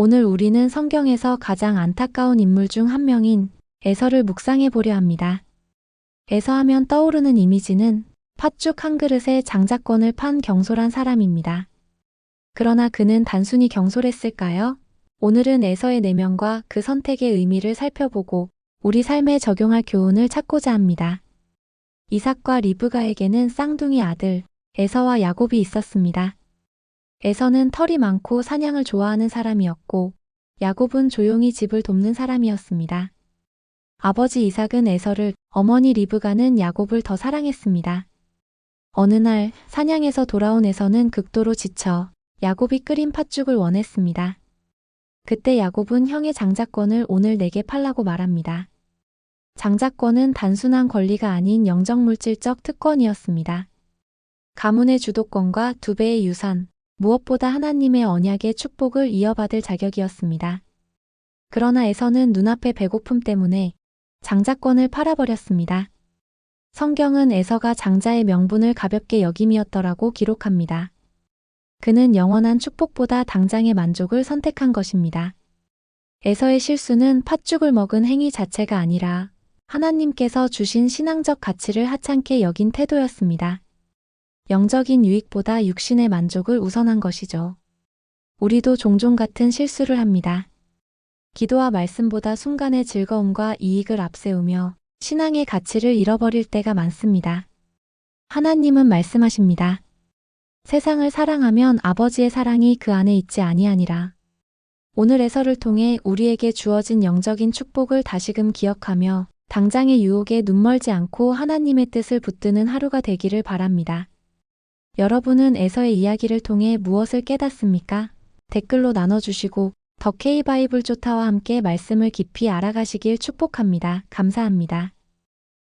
오늘 우리는 성경에서 가장 안타까운 인물 중 한 명인 에서를 묵상해 보려 합니다. 에서 하면 떠오르는 이미지는 팥죽 한 그릇에 장자권을 판 경솔한 사람입니다. 그러나 그는 단순히 경솔했을까요? 오늘은 에서의 내면과 그 선택의 의미를 살펴보고 우리 삶에 적용할 교훈을 찾고자 합니다. 이삭과 리브가에게는 쌍둥이 아들 에서와 야곱이 있었습니다. 에서는 털이 많고 사냥을 좋아하는 사람이었고 야곱은 조용히 집을 돕는 사람이었습니다. 아버지 이삭은 에서를, 어머니 리브가는 야곱을 더 사랑했습니다. 어느 날 사냥에서 돌아온 에서는 극도로 지쳐 야곱이 끓인 팥죽을 원했습니다. 그때 야곱은 형의 장자권을 오늘 내게 팔라고 말합니다. 장자권은 단순한 권리가 아닌 영적물질적 특권이었습니다. 가문의 주도권과 두 배의 유산, 무엇보다 하나님의 언약의 축복을 이어받을 자격이었습니다. 그러나 에서는 눈앞의 배고픔 때문에 장자권을 팔아버렸습니다. 성경은 에서가 장자의 명분을 가볍게 여김이었더라고 기록합니다. 그는 영원한 축복보다 당장의 만족을 선택한 것입니다. 에서의 실수는 팥죽을 먹은 행위 자체가 아니라 하나님께서 주신 신앙적 가치를 하찮게 여긴 태도였습니다. 영적인 유익보다 육신의 만족을 우선한 것이죠. 우리도 종종 같은 실수를 합니다. 기도와 말씀보다 순간의 즐거움과 이익을 앞세우며 신앙의 가치를 잃어버릴 때가 많습니다. 하나님은 말씀하십니다. 세상을 사랑하면 아버지의 사랑이 그 안에 있지 아니하니라. 오늘 에서를 통해 우리에게 주어진 영적인 축복을 다시금 기억하며 당장의 유혹에 눈멀지 않고 하나님의 뜻을 붙드는 하루가 되기를 바랍니다. 여러분은 에서의 이야기를 통해 무엇을 깨닫습니까? 댓글로 나눠주시고 더 K바이블 조타와 함께 말씀을 깊이 알아가시길 축복합니다. 감사합니다.